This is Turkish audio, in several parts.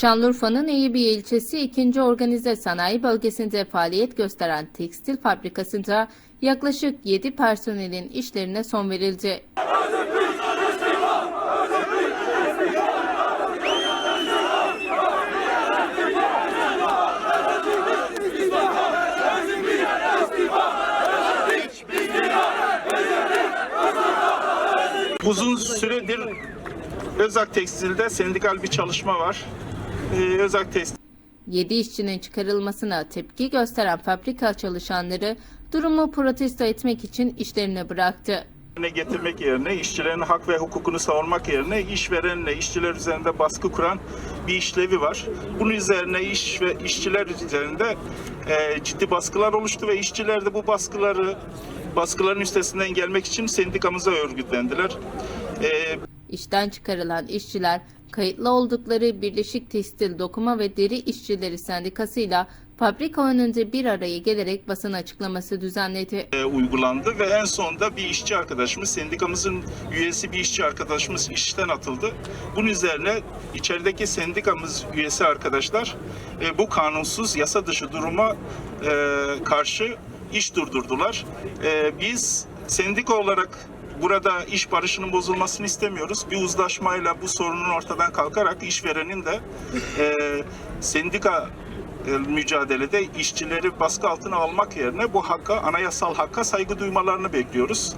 Şanlıurfa'nın Eyüpiye ilçesi 2. Organize Sanayi Bölgesi'nde faaliyet gösteren tekstil fabrikasında yaklaşık 7 personelin işlerine son verildi. Uzun süredir Özak Tekstil'de sendikal bir çalışma var. Özak Tekstil 7 işçinin çıkarılmasına tepki gösteren fabrika çalışanları durumu protesto etmek için işlerini bıraktı. getirmek yerine, işçilerin hak ve hukukunu savunmak yerine işverenle işçiler üzerinde baskı kuran bir işlevi var. Bunun üzerine iş ve işçiler üzerinde e, ciddi baskılar oluştu ve işçiler de bu baskıları baskıların üstesinden gelmek için sendikamıza örgütlendiler. E, İşten çıkarılan işçiler kayıtlı oldukları Birleşik Tekstil Dokuma ve Deri İşçileri Sendikası'yla fabrika önünde bir araya gelerek basın açıklaması düzenledi. e, uygulandı ve en sonunda bir işçi arkadaşımız, sendikamızın üyesi bir işçi arkadaşımız işten atıldı. Bunun üzerine içerideki sendikamız üyesi arkadaşlar e, bu kanunsuz yasa dışı duruma e, karşı iş durdurdular. E, biz sendika olarak burada iş barışının bozulmasını istemiyoruz. Bir uzlaşmayla bu sorunun ortadan kalkarak işverenin de e, sendika e, mücadelede işçileri baskı altına almak yerine bu hakka, anayasal hakka saygı duymalarını bekliyoruz.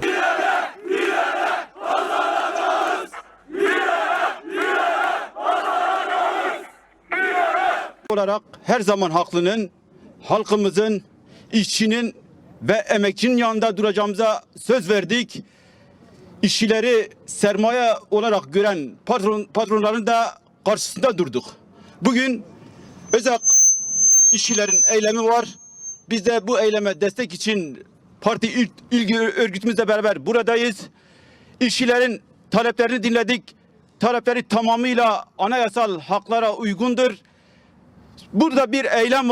olarak her zaman haklının, halkımızın, işçinin ve emekçinin yanında duracağımıza söz verdik. İşçileri sermaye olarak gören patron, patronların da karşısında durduk. Bugün Özak işçilerin eylemi var. Biz de bu eyleme destek için parti il, ilgi örgütümüzle beraber buradayız. İşçilerin taleplerini dinledik. Talepleri tamamıyla anayasal haklara uygundur. Burada bir eylem var.